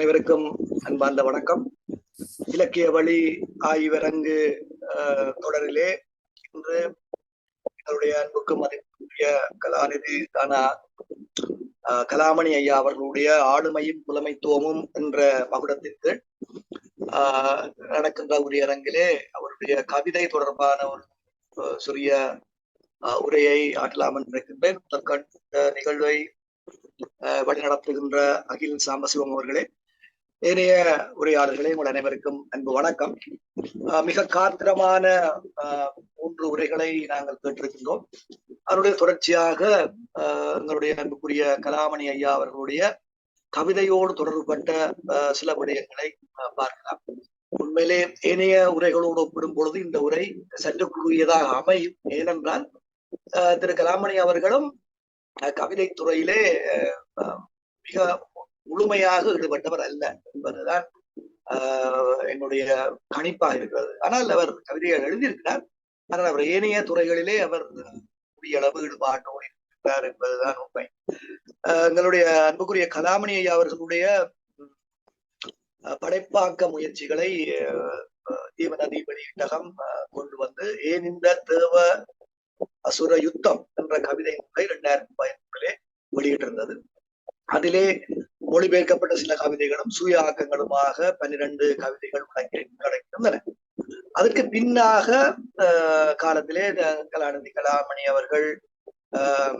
அனைவருக்கும் அன்பார்ந்த வணக்கம். இலக்கிய வழி ஆய்வரங்கு அஹ், தொடரிலே இன்று எங்களுடைய அன்புக்கு மதிப்புக்குரிய கலாநிதி தானா கலாமணி ஐயா அவர்களுடைய ஆளுமையும் புலமைத்துவமும் என்ற மகுடத்தின் கீழ் ஆஹ், நடக்கின்ற உரிய அரங்கிலே அவருடைய கவிதை தொடர்பான ஒரு சிறிய அஹ், உரையை ஆற்றலாம் இருக்கின்றேன் நிகழ்வை அஹ், வழிநடத்துகின்ற அகில் சாம்பசிவம் அவர்களே ஏனைய உரையாளர்களே உங்கள் அனைவருக்கும் அன்பு வணக்கம். அஹ், மிக காத்திரமான மூன்று உரைகளை நாங்கள் கேட்டிருக்கின்றோம். அதனுடைய தொடர்ச்சியாக எங்களுடைய அன்புக்குரிய கலாமணி ஐயா அவர்களுடைய கவிதையோடு தொடர்புபட்ட அஹ், சில விடயங்களை அஹ், பார்க்கலாம். உண்மையிலே ஏனைய உரைகளோடு ஒப்பிடும் பொழுது இந்த உரை சற்றுக்குரியதாக அமையும். ஏனென்றால் அஹ், திரு கலாமணி அவர்களும் அஹ், துறையிலே அஹ், மிக முழுமையாக ஈடுபட்டவர் அல்ல என்பதுதான் ஆஹ் என்னுடைய கணிப்பாக இருக்கிறது. ஆனால் அவர் கவிதையை எழுதியிருக்கிறார். ஆனால் அவர் ஏனைய துறைகளிலே அவர் கூடிய அளவு ஈடுபாட்டோடு இருக்கிறார் என்பதுதான் உண்மை. எங்களுடைய அன்புக்குரிய கலாமணி ஐயா அவர்களுடைய அஹ், படைப்பாக்க முயற்சிகளை ஆஹ், தீவநதி வெளியீட்டகம் கொண்டு வந்து ஏன் இந்த தேவ அசுர யுத்தம் என்ற கவிதை நூலை இரண்டாயிரத்தி பதினொன்றிலே வெளியிட்டிருந்தது. அதிலே மொழிபெயர்க்கப்பட்ட சில கவிதைகளும் சுய ஆக்கங்களுமாக பன்னிரண்டு கவிதைகள் அடங்கி அடங்கியிருந்தன அதற்கு பின்னாக ஆஹ், காலத்திலே கலாநிதி கலாமணி அவர்கள் ஆஹ்,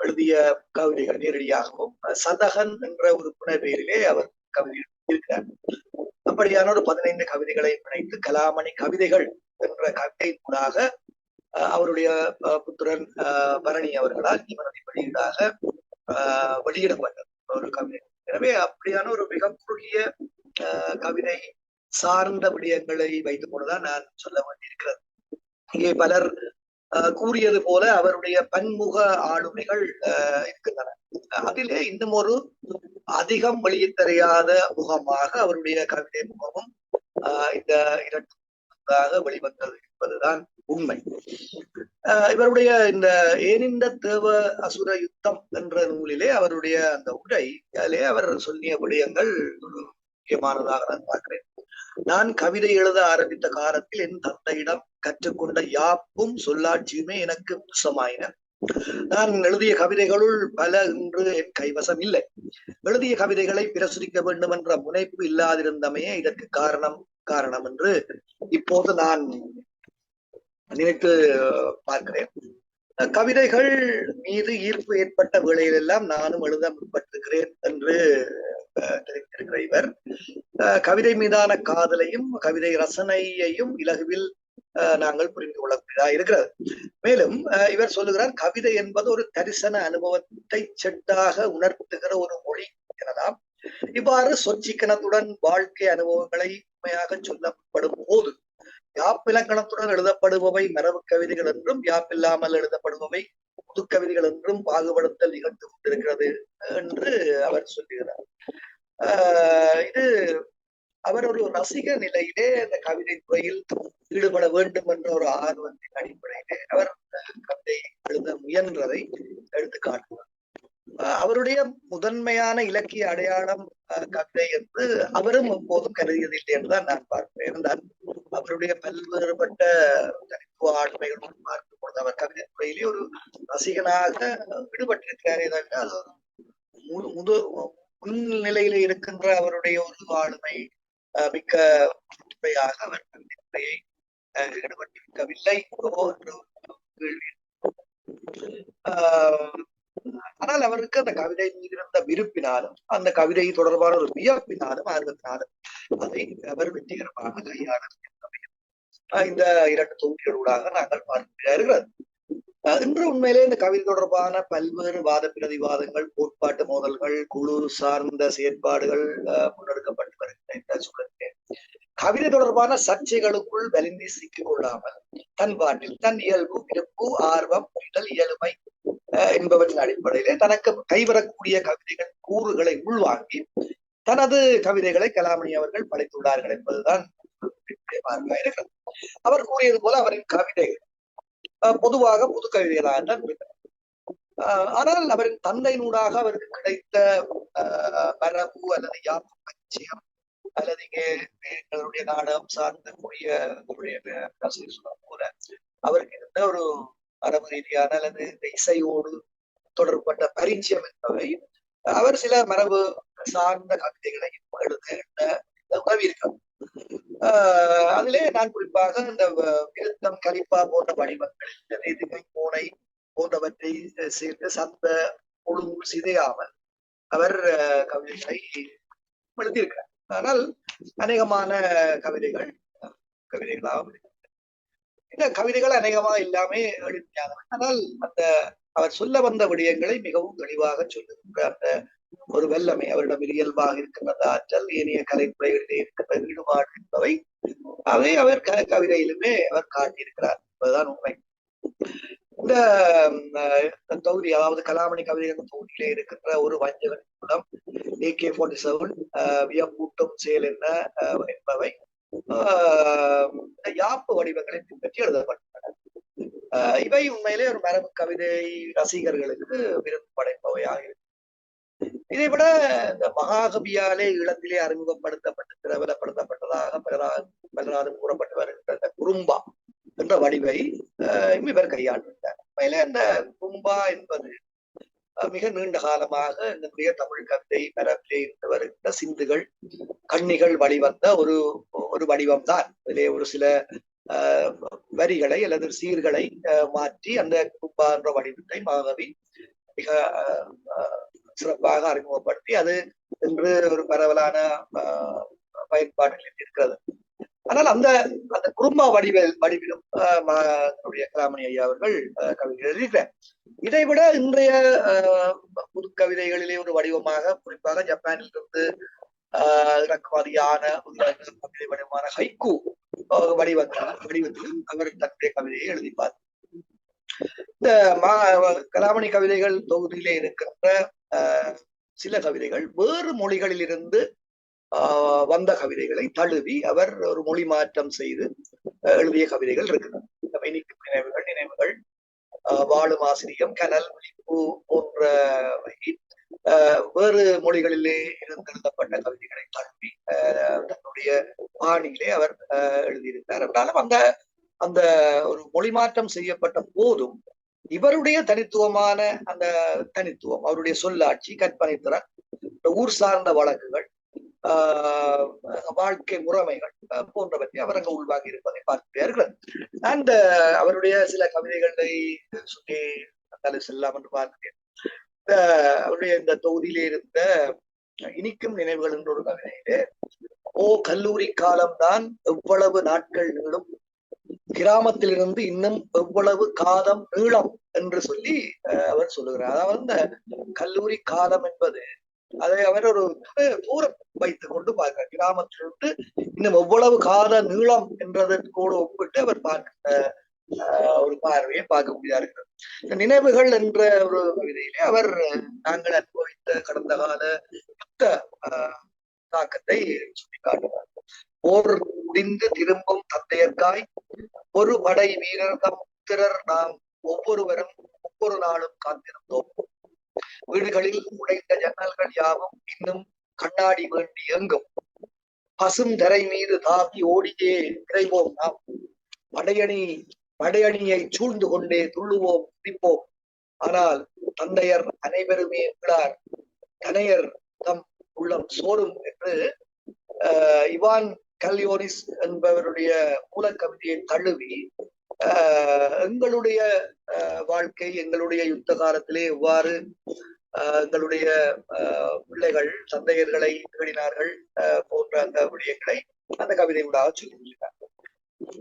எழுதிய கவிதைகள் நேரடியாகவும் சதகன் என்ற ஒரு புனை பெயரிலே அவர் கவிதை இருக்கிறார் அப்படியான ஒரு பதினைந்து கவிதைகளை இணைத்து கலாமணி கவிதைகள் என்ற கவிதை நூலாக ஆஹ், அவருடைய புத்திரன் பரணி அவர்களால் இவரது வெளியீடாக ஆஹ், வெளியிடப்பட்டது. ஒரு கவிதை எனவே அப்படியான ஒரு மிக குறுகிய கவிதை சார்ந்த விடயங்களை வைத்துக் கொண்டுதான் நான் சொல்ல வேண்டியிருக்கிறது. இங்கே பலர் ஆஹ், கூறியது போல அவருடைய பன்முக ஆளுமைகள் இருக்கின்றன. அதிலே இன்னும் ஒரு அதிகம் வெளியே தெரியாத முகமாக அவருடைய கவிதை முகமும் ஆஹ், இந்த இரண்டு வெளிவந்தது என்பதுதான் உண்மை. இவருடைய இந்த ஏனிந்த தேவ அசுர யுத்தம் என்ற நூலிலே அவருடைய அந்த உரை அதிலே அவர் சொல்லிய விடயங்கள் முக்கியமானதாக நான் பார்க்கிறேன். நான் கவிதை எழுத ஆரம்பித்த காலத்தில் என் தந்தையிடம் கற்றுக்கொண்ட யாப்பும் சொல்லாட்சியுமே எனக்கு புதுசமாயின நான் எழுதிய கவிதைகளுள் பல இன்று என் கைவசம் இல்லை. எழுதிய கவிதைகளை பிரசுரிக்க வேண்டும் என்ற முனைப்பு இல்லாதிருந்தமையே இதற்கு காரணம் காரணம் என்று இப்போது நான் நினைத்து பார்க்கிறேன். கவிதைகள் மீது ஈர்ப்பு ஏற்பட்ட வேளையிலெல்லாம் நானும் எழுத முற்பட்டிருக்கிறேன் என்று தெரிவித்திருக்கிற இவர். கவிதை மீதான காதலையும் கவிதை ரசனையையும் இலகுவில் அஹ், நாங்கள் புரிந்து கொள்ளக்கூடியதா இருக்கிறது. மேலும் அஹ், இவர் சொல்லுகிறார் கவிதை என்பது ஒரு தரிசன அனுபவத்தை செட்டாக உணர்த்துகிற ஒரு மொழி எனலாம். இவ்வாறு சொற்சிக்கனத்துடன் வாழ்க்கை அனுபவங்களை உண்மையாக சொல்லப்படும் போது யாப்பிலக்கணத்துடன் எழுதப்படுபவை மரபு கவிதைகள் என்றும் யாப்பில்லாமல் எழுதப்படுபவை புது கவிதைகள் என்றும் பாகுபடுத்தல் நிகழ்ந்து கொண்டிருக்கிறது என்று அவர் சொல்லுகிறார். ஆஹ் இது அவர் ஒரு ரசிக நிலையிலே அந்த கவிதை துறையில் ஈடுபட வேண்டும் என்ற ஒரு ஆர்வத்தின் அடிப்படையிலே அவர் கவிதை எழுத முயன்றதை எடுத்து காட்டுவார் அவருடைய முதன்மையான இலக்கிய அடையாளம் கவிதை என்று அவரும் எப்போதும் கருதியதில்லை என்றுதான் நான் பார்க்கிறேன். இருந்தால் அவருடைய பல்வேறுபட்ட தனித்துவ ஆளுமைகளும் பார்க்கும் பொழுது அவர் கவிதை துறையிலே ஒரு ரசிகனாக ஈடுபட்டிருக்கிறாரே தவிர அது ஒரு முழு முது முன்னிலையில இருக்கின்ற அவருடைய ஒரு ஆளுமை மிக்க துறையாக அவர் கவிதை ஆஹ் ஈடுபட்டிருக்கவில்லை. கேள்வி. ஆனால் அவருக்கு அந்த கவிதை மீது இருந்த விருப்பினாலும் அந்த கவிதை தொடர்பான ஒரு வியப்பினாலும் ஆர்வத்தினாலும் அதை அவர் வெற்றிகரமாக கையாள இந்த இரண்டு தொகுதிகளூடாக நாங்கள் பார்க்க இருக்கிறது இன்று உண்மையிலே இந்த கவிதை தொடர்பான பல்வேறு வாத பிரதிவாதங்கள் கோட்பாட்டு மோதல்கள் குழு சார்ந்த செயற்பாடுகள் முன்னெடுக்கப்பட்டு வருகின்ற சூழலிலே கவிதை தொடர்பான சர்ச்சைகளுக்குள் வலிந்து சிக்கிக் கொள்ளாமல் தன் பாட்டில் தன் இயல்பு விருப்பு ஆர்வம் புரிதல் இயலுமை என்பவற்றின் அடிப்படையிலே தனக்கு கைவரக்கூடிய கவிதைகள் கூறுகளை உள்வாங்கி தனது கவிதைகளை கலாமணி அவர்கள் படைத்துள்ளார்கள் என்பதுதான் பார்க்க இருக்கிறது அவர் கூறியது போல அவரின் கவிதைகள் பொதுவாக புது கவிதைகளாக தான் ஆஹ் ஆனால் அவரின் தந்தையினூடாக அவருக்கு கிடைத்த ஆஹ் மரபு அல்லது யாப்பு பச்சியம் அல்லது இங்கே எங்களுடைய நாடகம் சார்ந்த கூடிய ஆசிரியர் போல அவருக்கு இருந்த ஒரு மரபு ரீதியான அல்லது இந்த இசையோடு தொடர்பட்ட பரிச்சயம் என்பவை அவர் சில மரபு சார்ந்த கவிதைகளையும் எழுத உதவி இருக்கும் ஆஹ் அதிலே நான் குறிப்பாக இந்த வ- விருத்தம் கலிப்பா போன்ற வடிவங்கள் இந்த பூனை போன்றவற்றை சேர்த்து சந்த ஒழுங்கு சிதையாமல் அவர் கவிதைகளை எழுதியிருக்கிறார். ஆனால் அநேகமான கவிதைகள் கவிதைகளாக இந்த கவிதைகள் அநேகமாக எல்லாமே எழுதியானவை. ஆனால் அந்த அவர் சொல்ல வந்த விடயங்களை மிகவும் தெளிவாக சொல்லுகின்ற அந்த ஒரு வல்லமை அவரிடம் இயல்பாக இருக்கின்றது. ஆற்றல் ஏனைய கலைத்துறைகளிலே இருக்கின்ற ஈடுபாடு என்பவை. அதை அவர் கவிதையிலுமே அவர் காட்டியிருக்கிறார் என்பதுதான் உண்மை. இந்த தொகுதி அதாவது கலாமணி கவிதைகள் தொகுதியிலே இருக்கின்ற ஒரு வஞ்சகன் மூலம் ஏகே போர்ட்டி செவன் வியப்பூட்டும் செயல் என்ன அஹ், என்பவை ஆஹ், யாப்பு வடிவங்களை பின்பற்றி எழுதப்பட்டுள்ளன இவை உண்மையிலே ஒரு மரபு கவிதை ரசிகர்களுக்கு விருது படைப்பவையாக இதை விட இந்த மகாகவியாலே இளத்திலே அறிமுகப்படுத்தப்பட்டு பிரபலப்படுத்தப்பட்டதாக பலராக பலராது கூறப்பட்டு வருகின்ற இந்த குறும்பா என்ற வடிவை இவர் கையாண்டிருந்தார். அந்த குறும்பா என்பது மிக நீண்ட காலமாக நம்முடைய தமிழ் கவிதை பெறவில்லை இருந்து வருகின்ற சிந்துகள் கண்ணிகள் வழிவந்த ஒரு ஒரு வடிவம்தான். இதிலே ஒரு சில வரிகளை அல்லது சீர்களை மாற்றி அந்த குறும்பா என்ற வடிவத்தை மகாகவி மிக சிறப்பாக அறிமுகப்படுத்தி அது இன்று ஒரு பரவலான ஆஹ், பயன்பாடுகளில் இருக்கிறது. ஆனால் அந்த அந்த குடும்ப வடிவில் வடிவிலும் ஆஹ், கலாமணி ஐயா அவர்கள் கவிதை எழுதியிருக்கிறார். இதைவிட இன்றைய புது கவிதைகளிலே ஒரு வடிவமாக குறிப்பாக ஜப்பானில் இருந்து ஆஹ், இறக்குமதியான கவிதை வடிவமான ஹைக்கு வடிவங்கள் வடிவத்திலும் அவர் தன்னுடைய கவிதையை எழுதிப்பார். இந்த மா- கலாமணி கவிதைகள் தொகுதியிலே இருக்கின்ற சில கவிதைகள் வேறு மொழிகளில் இருந்து ஆஹ், வந்த கவிதைகளை தழுவி அவர் ஒரு மொழி மாற்றம் செய்து எழுதிய கவிதைகள் இருக்குது. நினைவுகள் நினைவுகள் ஆஹ், வாழும் ஆசிரியம் கனல் விழிப்பு போன்றவை ஆஹ், வேறு மொழிகளிலே இருந்து எழுதப்பட்ட கவிதைகளை தழுவி தன்னுடைய பாணியிலே அவர் எழுதியிருக்கிறார். என்றாலும் அந்த அந்த ஒரு மொழி மாற்றம் செய்யப்பட்ட போதும் இவருடைய தனித்துவமான அந்த தனித்துவம் அவருடைய சொல்லாட்சி கற்பனை திறன் ஊர் சார்ந்த வழக்குகள் ஆஹ் வாழ்க்கை முறைமைகள் போன்றவற்றை அவர் அங்கு உள்வாங்கி இருப்பதை பார்க்கிறார்கள். அந்த அவருடைய சில கவிதைகளை சொல்லி தலை செல்லாம் என்று பார்க்கிறேன். அவருடைய இந்த தொகுதியிலே இருந்த இனிக்கும் நினைவுகள் என்ற ஒரு கவிதையிலே ஓ கல்லூரி காலம்தான் எவ்வளவு நாட்கள் நீளும் கிராமத்திலிருந்து இன்னும் எவ்வளவு காலம் நீளம் என்று சொல்லி அவர் சொல்லுகிறார். அதாவது இந்த கல்லூரி காலம் என்பது அதை அவர் ஒரு தூரம் வைத்துக் கொண்டு பார்க்கிறார். கிராமத்திலிருந்து இன்னும் எவ்வளவு கால நீளம் என்றதற்கோடு ஒப்பிட்டு அவர் பார்க்கிற அஹ், ஒரு பார்வையை பார்க்கக்கூடியதா இருக்கிறது இந்த நினைவுகள் என்ற ஒரு விதையிலே அவர் நாங்கள் அனுபவித்த கடந்த கால யுத்த அஹ், தாக்கத்தை சுட்டிக்காட்டுவார் போர் முடிந்து திரும்பும் தந்தையர்காய் ஒரு படை வீரர் தம் புத்திரர் நாம் ஒவ்வொருவரும் ஒவ்வொரு நாளும் காத்திருந்தோம். வீடுகளில் உடைந்த ஜன்னல்கள் யாவும் இன்னும் கண்ணாடி வேண்டி இயங்கும் பசும் தரை மீது தாக்கி ஓடியே விரைவோம் நாம். படையணி படையணியை சூழ்ந்து கொண்டே துள்ளுவோம் குதிப்போம். ஆனால் தந்தையர் அனைவருமே விழார். தனையர் தம் உள்ளம் சோறும் என்று இவான் கல்யோனிஸ் என்பவருடைய மூலக்கவிதையை தழுவி ஆஹ் எங்களுடைய வாழ்க்கை எங்களுடைய யுத்த காலத்திலே எவ்வாறு ஆஹ் எங்களுடைய ஆஹ் பிள்ளைகள் சந்தையர்களை தேடினார்கள் போன்ற அந்த விடயங்களை அந்த கவிதை ஊடாக சொல்லியிருக்கிறார்.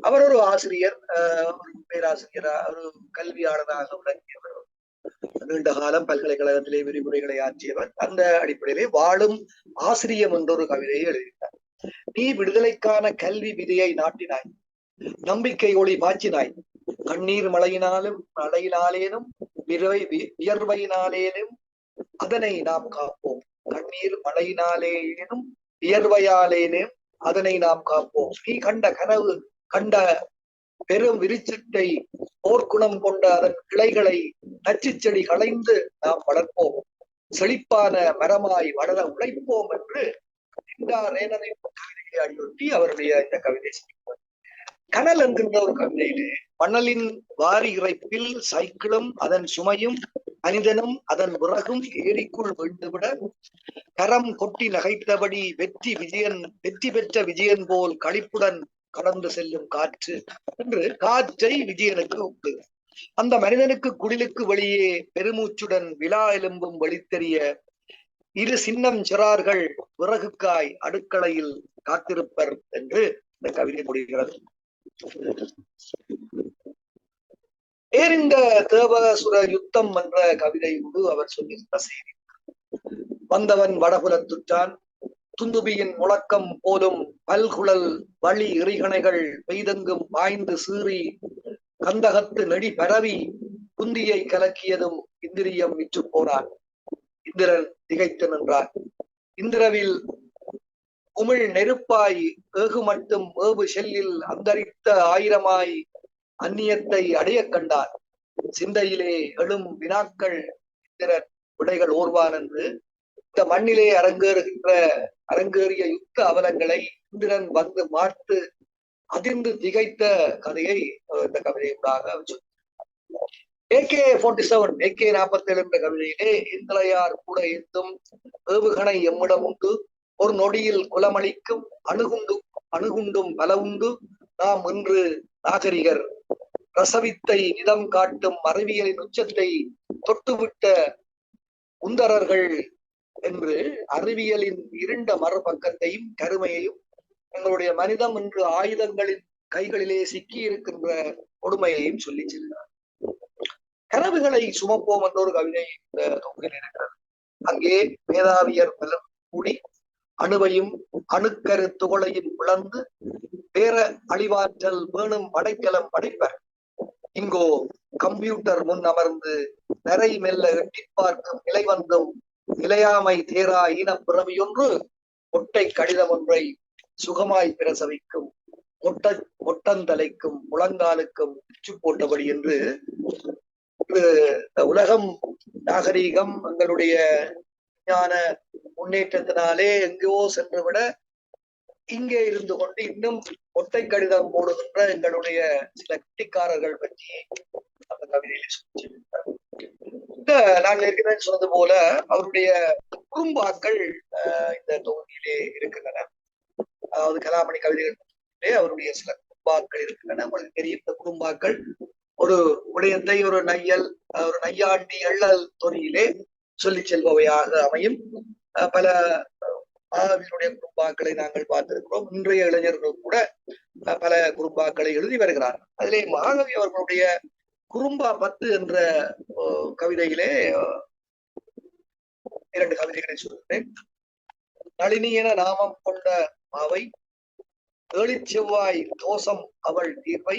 அவர் ஒரு ஆசிரியர் ஒரு பேராசிரியரா ஒரு கல்வியாளராக விளங்கியவர். நீண்ட காலம் பல்கலைக்கழகத்திலே விரிவுரைகளை ஆற்றியவர். அந்த அடிப்படையிலே வாழும் ஆசிரியம் என்ற ஒரு கவிதையை எழுதினார் நீ விடுதலைக்கான கல்வி விதியை நாட்டினாய். நம்பிக்கை ஒளி பாய்ச்சினாய் கண்ணீர் மழையினாலும் மழையினாலேனும் விரை வியர்வையினாலேனும் அதனை நாம் காப்போம். கண்ணீர் மழையினாலேனும் வியர்வையாலேனும் அதனை நாம் காப்போம். நீ கண்ட கனவு கண்ட பெரும் விரிச்சட்டை போர்க்குணம் கொண்ட அதன் கிளைகளை நச்சு செடி களைந்து நாம் வளர்ப்போம். செழிப்பான மரமாய் வளர உழைப்போம் என்று அடியொட்டி அவருடைய இந்த கவிதை செய்வார். கனல் என்கின்ற ஒரு கவிதையிலே மணலின் வாரி இறைப்பில் சைக்கிளும் அதன் சுமையும் மனிதனும் அதன் விறகும் ஏரிக்குள் விழுந்துவிட கரம் கொட்டி நகைத்தபடி வெற்றி விஜயன் வெற்றி பெற்ற விஜயன் போல் களிப்புடன் கடந்து செல்லும் காற்று என்று காற்றை விஜயனுக்கு உண்டு அந்த மனிதனுக்கு குடிலுக்கு வெளியே பெருமூச்சுடன் விழா எலும்பும் வெளித்தெரிய இரு சின்னம் சிறார்கள் விறகுக்காய் அடுக்களையில் காத்திருப்பர் என்று இந்த கவிதை முடிகிறது ஏறிந்த தேவசுர யுத்தம் என்ற கவிதையோடு அவர் சொல்லியிருந்த செய்தி. வந்தவன் வடகுலத்துற்றான் துந்துபியின் முழக்கம் போலும் பல்குழல் வழி எறிகணைகள் பெய்தெங்கும் பாய்ந்து சீறி கந்தகத்து நெடி பரவி குந்தியை கலக்கியதும் இந்திரியம் விற்று போனான் இந்திரன் திகைத்து நின்றார். இந்திரவில் உமிழ் நெருப்பாய் ஏகு மட்டும் ஏவு செல்லில் அந்தரித்த ஆயிரமாய் அந்நியத்தை அடைய கண்டார். சிந்தையிலே எழும் வினாக்கள் இந்திரன் விடைகள் ஓர்வான் என்று. இந்த மண்ணிலே அரங்கேறுகின்ற அரங்கேறிய யுத்த அவலங்களை இந்திரன் வந்து மாட்டு அதிர்ந்து திகைத்த கதையை இந்த கவிதையுடாக வச்சு ஏகே போர்ட்டி செவன் ஏகே நாற்பத்தி ஏழு என்ற கவிதையிலே இந்திரையார் கூட இருந்தும் ஏவுகணை எம்மிடம் உண்டு. ஒரு நொடியில் குலமளிக்கும் அணுகுண்டு அணுகுண்டும் பல உண்டு நாம் இன்று நாகரிகர். ரசவித்தை நிதம் காட்டும் அறிவியலின் உச்சத்தை தொட்டுவிட்ட உந்தரர்கள் என்று அறிவியலின் இருண்ட மறுபக்கத்தையும் கருமையையும் எங்களுடைய மனிதம் இன்று ஆயுதங்களின் கைகளிலே சிக்கி இருக்கின்ற கொடுமையையும் சொல்லி செல்கிறார். கனவுகளை சுமப்போம் என்ற ஒரு கவிதை இந்த தொகுதியில் இருக்கிறது. அங்கே மேதாவியர் பலர் கூடி அணுவையும் அணுக்கரு துகளையும் பிளந்து பேர அழிவாற்றல் வேணும் படைக்கலம் படைப்பர். இங்கோ கம்ப்யூட்டர் முன் அமர்ந்து நிறை மெல்ல எட்டி பார்க்கும் நிலை வந்தும் நிலையாமை தேரா ஈனப் பிறவியொன்று ஒட்டை கடிதம் ஒன்றை சுகமாய் பிரசவிக்கும் மொட்ட மொட்டந்தலைக்கும் முழங்காலுக்கும் உச்சி போட்டபடி என்று இன்று உலகம் நாகரீகம் எங்களுடைய விஞ்ஞான முன்னேற்றத்தினாலே எங்கேயோ சென்று விட இங்கே இருந்து கொண்டு இன்னும் ஒட்டை கடிதம் போடுகின்ற எங்களுடைய சில கட்டிக்காரர்கள் பற்றி அந்த கவிதையில சொல்லியிருக்கிறார். இந்த நான் ஏற்கனவே சொன்னது போல அவருடைய குறும்பாக்கள் இந்த தொகுதியிலே இருக்கின்றன. அதாவது கலாமணி கவிதைகள் அவருடைய சில குறும்பாக்கள் இருக்கின்றன. உங்களுக்கு தெரியும் இந்த குறும்பாக்கள். ஒரு உடையத்தை ஒரு நையல் ஒரு நையாண்டி எள்ளல் துறையிலே சொல்லி செல்பவையாக அமையும். அஹ், பல மாணவியருடைய குறும்பாக்களை நாங்கள் பார்த்திருக்கிறோம். இன்றைய இளைஞர்கள் கூட பல குறும்பாக்களை எழுதி வருகிறார்கள் அதிலே மாணவி அவர்களுடைய குறும்பா பத்து என்ற கவிதையிலே இரண்டு கவிதைகளை சொல்கிறேன் நளினி என நாமம் கொண்ட மாவை ஏழிச் தோசம் அவள் தீர்வை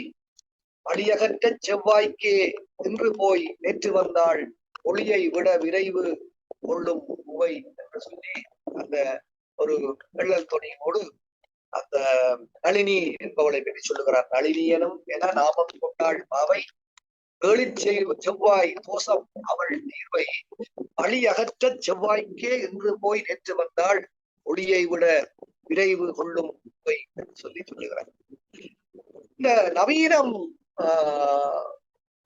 அடியகற்ற செவ்வாய்க்கே நின்று போய் நேற்று வந்தாள். ஒளியை விட விரைவு கொள்ளும் உவை என்று சொல்லி அந்த ஒரு வெள்ளல் துணியோடு அந்த நளினி என்பவளை பற்றி சொல்லுகிறார். நளினி எனும் என நாமம் கொண்டாள் பாவை. ஏழிச் செவ்வாய் தோசம் அவள் தீர்வை. அழியகற்ற செவ்வாய்க்கே இன்று போய் நேற்று வந்தாள். ஒளியை விட விரைவு கொள்ளும் உவை என்று சொல்லி சொல்லுகிறார். இந்த நவீனம்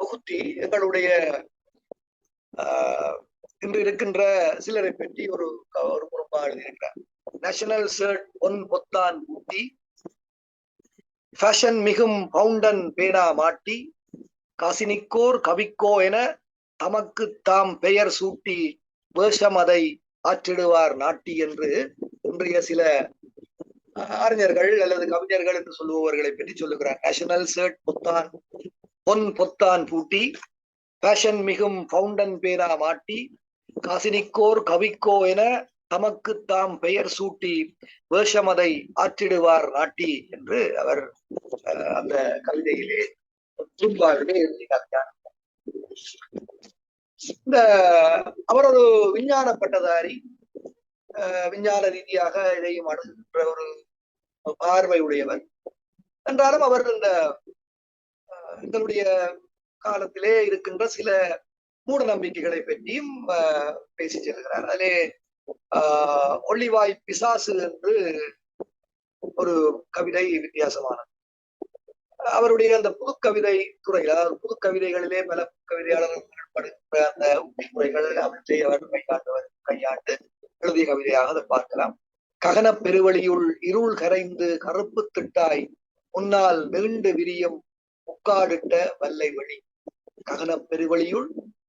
புகுத்தி எங்களுடைய இன்று இருக்கின்ற சிலரை பற்றி ஒரு ஒரு குறும்பா எழுதியிருக்கிறார். நேஷனல் ஷர்ட் பொன் பொத்தான் ஊட்டி ஃபேஷன் மிகும் பவுண்டன் பேனா மாட்டி காசினிக்கோர் கவிக்கோ என தமக்கு தாம் பெயர் சூட்டி வேஷம் அதை ஆற்றிடுவார் நாட்டி என்று இன்றைய சில அறிஞர்கள் அல்லது கவிஞர்கள் என்று சொல்லுபவர்களை பற்றி சொல்லுகிறார் நேஷனல் சர்ட் பொத்தான் பொன் பொத்தான் பூட்டி ஃபேஷன் மிகும் பவுண்டன் பேரா மாட்டி காசினிக்கோர் கவிக்கோ என தமக்கு தாம் பெயர் சூட்டி வேஷமதை ஆற்றிடுவார் நாட்டி என்று அவர் அஹ், அந்த கவிதையிலே துன்பாகவே இந்த அவர் ஒரு விஞ்ஞான பட்டதாரி விஞ்ஞான ரீதியாக இதையும் அணுகுகின்ற ஒரு பார்வை உடையவர் என்றாலும் அவர் இந்த எங்களுடைய காலத்திலே இருக்கின்ற சில மூட நம்பிக்கைகளை பற்றியும் பேசி செல்கிறார். அதிலே ஆஹ், ஒள்ளிவாய் பிசாசு என்று ஒரு கவிதை வித்தியாசமானது. அவருடைய அந்த புது கவிதை துறையில் அதாவது புது கவிதைகளிலே பல கவிதையாளர்கள் படுகின்ற அந்த முறைகள் அவற்றை அவர் கையாண்டவர் கையாண்டு எழுதிய கவிதையாக அதை பார்க்கலாம். ககன பெருவழியுள் இருள் கரைந்து கருப்பு திட்டாய் முன்னால் நீண்டு விரியும் முக்காடிட்ட வல்லை வழி. ககன பெருவழியுள்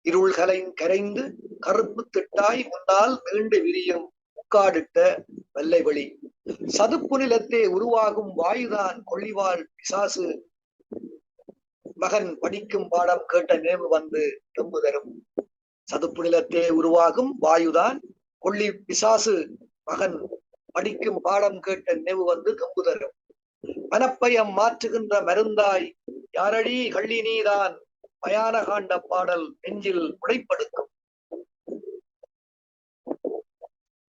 இருள் கலை கரைந்து கருப்பு திட்டாய் முன்னால் நீண்டு விரியும் முக்காடிட்ட வெள்ளை வழி. சதுப்பு நிலத்தே உருவாகும் வாயுதான் கொள்ளிவாள் பிசாசு. மகன் படிக்கும் பாடம் கேட்ட நினைவு வந்து தெம்பு தரும். சதுப்பு நிலத்தே உருவாகும் வாயுதான் கொள்ளி பிசாசு மகன் படிக்கும் பாடம் கேட்ட நினைவு வந்து தெம்பு தரும் மனப்பயம் மாற்றுகின்ற மருந்தாய் யாரடி கள்ளி நீதான்? மயான காண்ட பாடல் நெஞ்சில் உடைப்படுக்கும்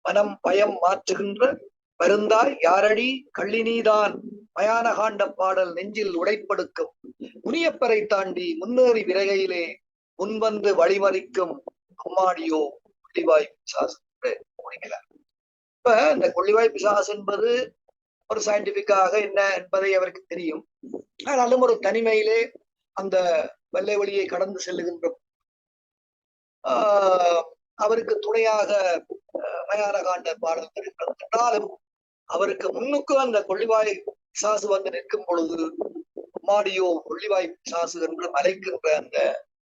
மனம் பயம் மாற்றுகின்ற மருந்தாய் யாரடி கள்ளினீதான் மயான காண்ட பாடல் நெஞ்சில் உடைப்படுக்கும். முனியப்பரை தாண்டி முன்னேறி விரைகையிலே முன்வந்து வழிமறிக்கும் அம்மாடியோ பிசாசு. முடிக்கிறார் இப்ப இந்த கொள்ளிவாய் பிசாஸ் என்பது ஒரு சயின்டிபிக்காக என்ன என்பதை அவருக்கு தெரியும். ஆனாலும் ஒரு தனிமையிலே அந்த வெள்ளை வழியை கடந்து செல்லுகின்ற ஆஹ் அவருக்கு துணையாக மயானகாண்ட பாடல் இருக்கிறது என்றாலும் அவருக்கு முன்னுக்கு அந்த கொள்ளிவாய் பிசாசு வந்து நிற்கும் பொழுது மாடியோ கொள்ளிவாய் பிசாசு என்று மலைக்கின்ற அந்த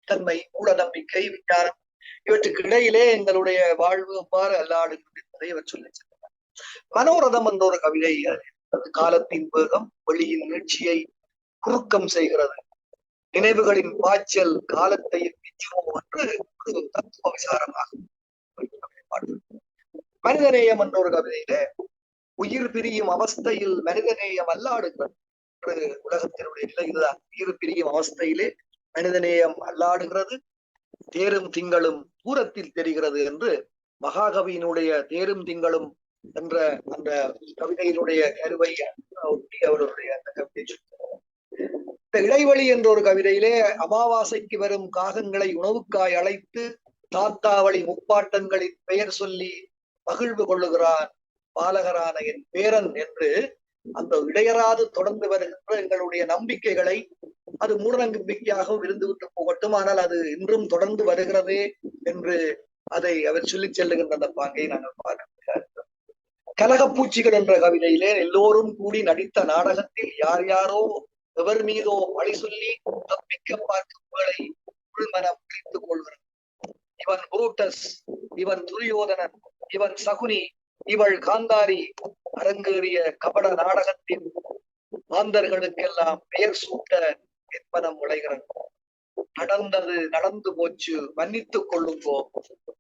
தன்மை மூட நம்பிக்கை விஞ்ஞானம் இவற்றுக்கு இடையிலே எங்களுடைய வாழ்வு அவ்வாறு அல்லாடுகிறது என்பதை அவர் சொல்லி சென்றார் மனோரதம் என்ற ஒரு கவிதை அது காலத்தின் வேகம் வழியின் நீட்சியை குறுக்கம் செய்கிறது. நினைவுகளின் பாய்ச்சல் காலத்தை மிஞ்சுமோ என்று ஒரு தத்துவ விசாரமாகும். மனிதநேயம் என்ற ஒரு கவிதையில உயிர் பிரியும் அவஸ்தையில் மனிதநேயம் அல்லாடுகிறது. என்று உலகத்தினுடைய நிலை இதுதான். உயிர் பிரியும் அவஸ்தையிலே மனிதநேயம் அல்லாடுகிறது. தேரும் திங்களும் தூரத்தில் தெரிகிறது என்று மகாகவியினுடைய தேரும் திங்களும் என்ற அந்த கவிதையினுடைய கருவை ஒட்டி அவருடைய அந்த கவிதை இந்த இடைவெளி என்ற ஒரு கவிதையிலே அமாவாசைக்கு வரும் காகங்களை உணவுக்காய் அழைத்து தாத்தாவளி முப்பாட்டங்களின் பெயர் சொல்லி மகிழ்வு கொள்ளுகிறான் பாலகரான என் பேரன் என்று அந்த இடையராது தொடர்ந்து வருகின்ற எங்களுடைய நம்பிக்கைகளை அது மூடநம்பிக்கையாகவும் இருந்துவிட்டு போகட்டும். ஆனால் அது இன்றும் தொடர்ந்து வருகிறதே என்று அதை அவர் சொல்லிச் செல்லுகின்ற அந்த பாங்கை நாங்கள் பார்க்கிறோம். கலகப்பூச்சிகள் என்ற கவிதையிலே எல்லோரும் கூடி நடித்த நாடகத்தில் யார் யாரோ எவர் மீதோ பழி சொல்லி தப்பிக்க பார்க்கும் வேளை உள்மனம் பிரித்துக் கொள்கிறது இவன் புரூட்டஸ் இவன் துரியோதனன் இவன் சகுனி இவள் காந்தாரி அரங்கேறிய கபட நாடகத்தின் மாந்தர்களுக்கெல்லாம் பெயர் சூட்ட என்பனம் விளைகிறது நடந்தது நடந்து போச்சு மன்னித்துக் கொள்ளுங்கோ.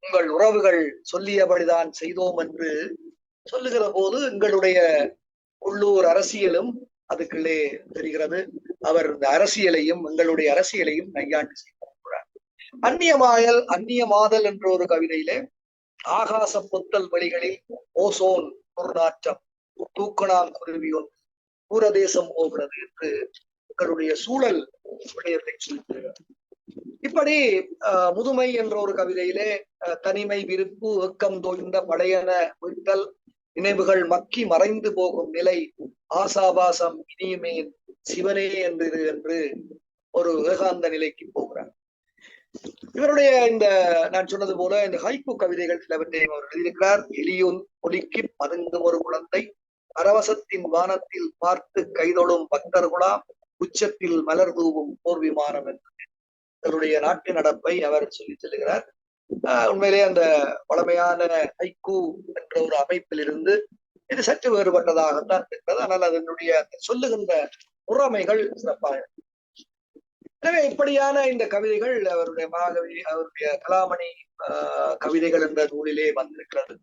உங்கள் உறவுகள் சொல்லியபடிதான் செய்தோம் என்று சொல்லுகிற போது எங்களுடைய உள்ளூர் அரசியலும் அதுக்குள்ளே தெரிகிறது. அவர் இந்த அரசியலையும் எங்களுடைய அரசியலையும் நையாண்டு செய்கிறார் அந்நியமாயல் அந்நியமாதல் என்ற ஒரு கவிதையிலே ஆகாச பொத்தல் வழிகளில் ஓசோன் துர்நாற்றம் தூக்கணாம் குருவி ஒன்று தூரதேசம் போகிறது என்று எங்களுடைய சூழல் விடயத்தை சொல்லுகிறார் இப்படி அஹ், முதுமை என்ற ஒரு கவிதையிலே அஹ், தனிமை விருப்பு ஏக்கம் தோய்ந்த படையன விட்டல் நினைவுகள் மக்கி மறைந்து போகும் நிலை ஆசாபாசம் இனியுமே சிவனே என்று என்று ஒரு ஏகாந்த நிலைக்கு போகிறார். இவருடைய இந்த நான் சொன்னது போல இந்த ஹைக்கு கவிதைகள் சிலவற்றையும் அவர் எழுதியிருக்கிறார் எலியுன் ஒலிக்கு பதுங்கும் ஒரு குழந்தை பரவசத்தின் வானத்தில் பார்த்து கைதொழும் பக்தர்களாம் உச்சத்தில் மலர் தூவும் போர் விமானம் என்று. இவருடைய நாட்டு நடப்பை அவர் சொல்லி செல்கிறார். ஆஹ் உண்மையிலே அந்த பழமையான ஹைக்கூ என்ற ஒரு அமைப்பிலிருந்து இது சற்று வேறுபட்டதாகத்தான் இருக்கிறது. ஆனால் அதனுடைய சொல்லுகின்ற முறைமைகள் சிறப்பாக எனவே இப்படியான இந்த கவிதைகள் அவருடைய மகாகவி அவருடைய கலாமணி ஆஹ் கவிதைகள் என்ற நூலிலே வந்திருக்கிறது.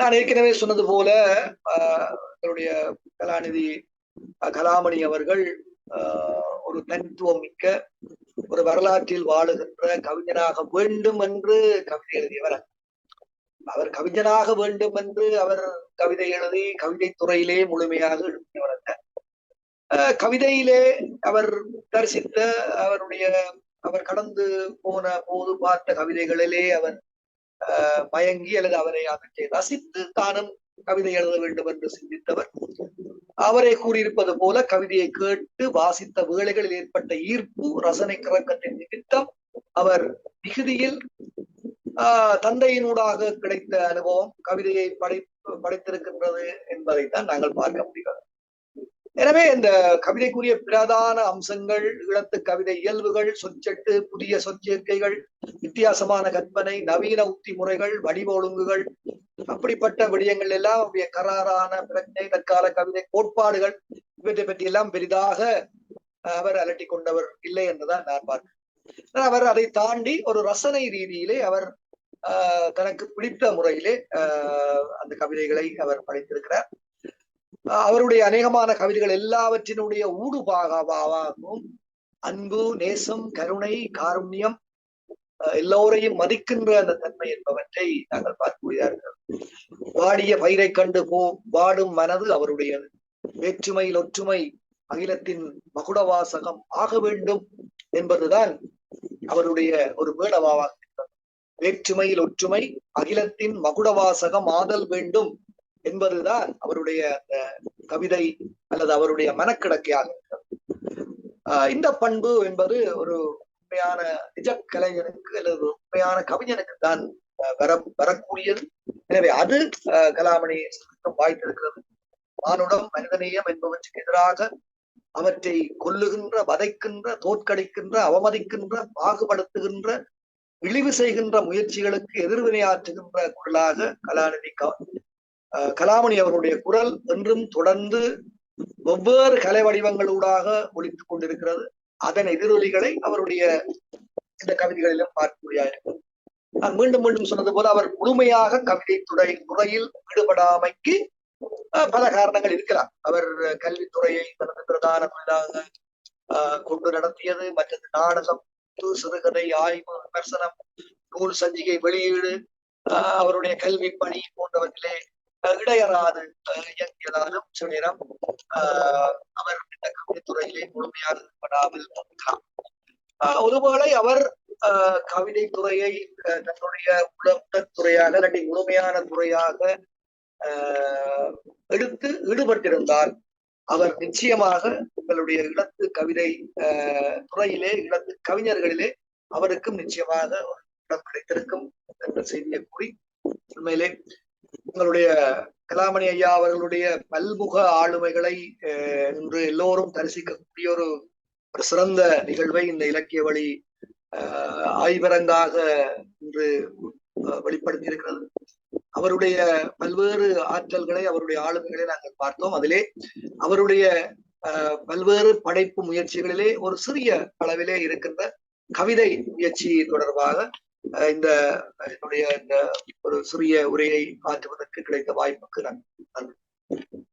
நான் ஏற்கனவே சொன்னது போல அவருடைய கலாநிதி அஹ் கலாமணி அவர்கள் ஆஹ் ஒரு தனித்துவம் மிக்க ஒரு வரலாற்றில் வாழுகின்ற கவிஞனாக வேண்டும் என்று கவிதை எழுதியவர் அவர். கவிஞனாக வேண்டும் என்று அவர் கவிதை எழுதி கவிதை துறையிலே முழுமையாக எழுதியவர் கவிதையிலே அவர் தரிசித்த அவருடைய அவர் கடந்து போன போது பார்த்த கவிதைகளிலே அவர் மயங்கி அல்லது அவரை அவற்றை ரசித்து தானும் கவிதை எழுத வேண்டும் என்று சிந்தித்தவர். அவரை கூறியிருப்பது போல கவிதையை கேட்டு வாசித்த வேளைகளில் ஏற்பட்ட ஈர்ப்பு ரசனை கிறக்கத்தின் நிமித்தம் அவர் மிகுதியில் ஆஹ், தந்தையினூடாக கிடைத்த அனுபவம் கவிதையை படை படைத்திருக்கின்றது என்பதைத்தான் நாங்கள் பார்க்க முடிகிறது. எனவே இந்த கவிதைக்குரிய பிரதான அம்சங்கள் இழத்து கவிதை இயல்புகள் சொச்சட்டு புதிய சொற்சேர்க்கைகள் வித்தியாசமான கற்பனை நவீன உத்தி முறைகள் வடிவ ஒழுங்குகள் அப்படிப்பட்ட விடயங்கள் எல்லாம் அவருடைய கராரான பிரச்சனை தற்கால கவிதை கோட்பாடுகள் இவற்றை பற்றி எல்லாம் பெரிதாக அவர் அலட்டிக் கொண்டவர் இல்லை என்றுதான் நான் பார்க்கிறேன். அவர் அதை தாண்டி ஒரு ரசனை ரீதியிலே அவர் ஆஹ் தனக்கு பிடித்த முறையிலே அந்த கவிதைகளை அவர் படைத்திருக்கிறார். அவருடைய அநேகமான கவிதைகள் எல்லாவற்றினுடைய ஊடுபாகவாகவும் அன்பு நேசம் கருணை காருண்யம் எல்லோரையும் மதிக்கின்ற அந்த தன்மை என்பவற்றை நாங்கள் பார்க்கக்கூடியார்கள் வாடிய பயிரை கண்டு போ வாடும் மனது அவருடையது. வேற்றுமையில் ஒற்றுமை அகிலத்தின் மகுடவாசகம் ஆக வேண்டும் என்பதுதான் அவருடைய ஒரு வேடவாவாக வேற்றுமையில் ஒற்றுமை அகிலத்தின் மகுடவாசகம் ஆதல் வேண்டும் என்பதுதான் அவருடைய அந்த கவிதை அல்லது அவருடைய மனக்கிடக்கையாக இருக்கிறது ஆஹ் இந்த பண்பு என்பது ஒரு உண்மையான நிஜ கலைஞனுக்கு அல்லது உண்மையான கவிஞனுக்கு தான் வர வரக்கூடியது. எனவே அது கலாமணி வாய்த்திருக்கிறது. மானுடம் மனிதநேயம் என்பவற்றுக்கு எதிராக அவற்றை கொல்லுகின்ற வதைக்கின்ற தோற்கடிக்கின்ற அவமதிக்கின்ற பாகுபடுத்துகின்ற இழிவு செய்கின்ற முயற்சிகளுக்கு எதிர்வினையாற்றுகின்ற குரலாக கலாநிதி கலாமணி அவருடைய குரல் என்றும் தொடர்ந்து வெவ்வேறு கலை வடிவங்களூடாக ஒழித்துக் கொண்டிருக்கிறது. அதன் எதிரொலிகளை அவருடைய இந்த கவிதைகளிலும் பார்க்கக்கூடியாது நான் மீண்டும் மீண்டும் சொன்னது போல அவர் முழுமையாக கவிதை துறை துறையில் ஈடுபடாமைக்கு பல காரணங்கள் இருக்கலாம். அவர் கல்வித்துறையை தனது பிரதான தொழிலாக ஆஹ், கொண்டு நடத்தியது. மற்றது நாடகம் சிறுகதை ஆய்வு விமர்சனம் நூல் சஞ்சிகை வெளியீடு ஆஹ், அவருடைய கல்வி பணி போன்றவற்றிலே இடையறாது ஆஹ், இயங்கியதாலும் ஆஹ், அவர் இந்த கவிதைத்துறையிலே முழுமையாக ஈடுபடாமல் இருக்கலாம். ஆஹ், ஒருவேளை அவர் ஆஹ், கவிதை துறையை தன்னுடைய உடல் துறையாக இல்லாட்டி முழுமையான துறையாக ஆஹ், எடுத்து ஈடுபட்டிருந்தால் அவர் நிச்சயமாக உங்களுடைய இடத்து கவிதை துறையிலே இளத்து கவிஞர்களிலே அவருக்கும் நிச்சயமாக ஒரு இடம் கிடைத்திருக்கும் என்ற செய்தியை கூறி உண்மையிலே உங்களுடைய கலாமணி ஐயா அவர்களுடைய பல்முக ஆளுமைகளை இன்று எல்லோரும் தரிசிக்கக்கூடிய ஒரு ஒரு சிறந்த நிகழ்வை இந்த இலக்கிய வழி ஆய்வரங்காக இன்று வெளிப்படுத்தி இருக்கிறது அவருடைய பல்வேறு ஆற்றல்களை அவருடைய ஆளுமைகளை நாங்கள் பார்த்தோம். அதிலே அவருடைய பல்வேறு படைப்பு முயற்சிகளிலே ஒரு சிறிய அளவிலே இருக்கின்ற கவிதை முயற்சி தொடர்பாக இந்த என்னுடைய இந்த ஒரு சிறிய உரையை ஆற்றுவதற்கு கிடைத்த வாய்ப்புக்கு நன்றி.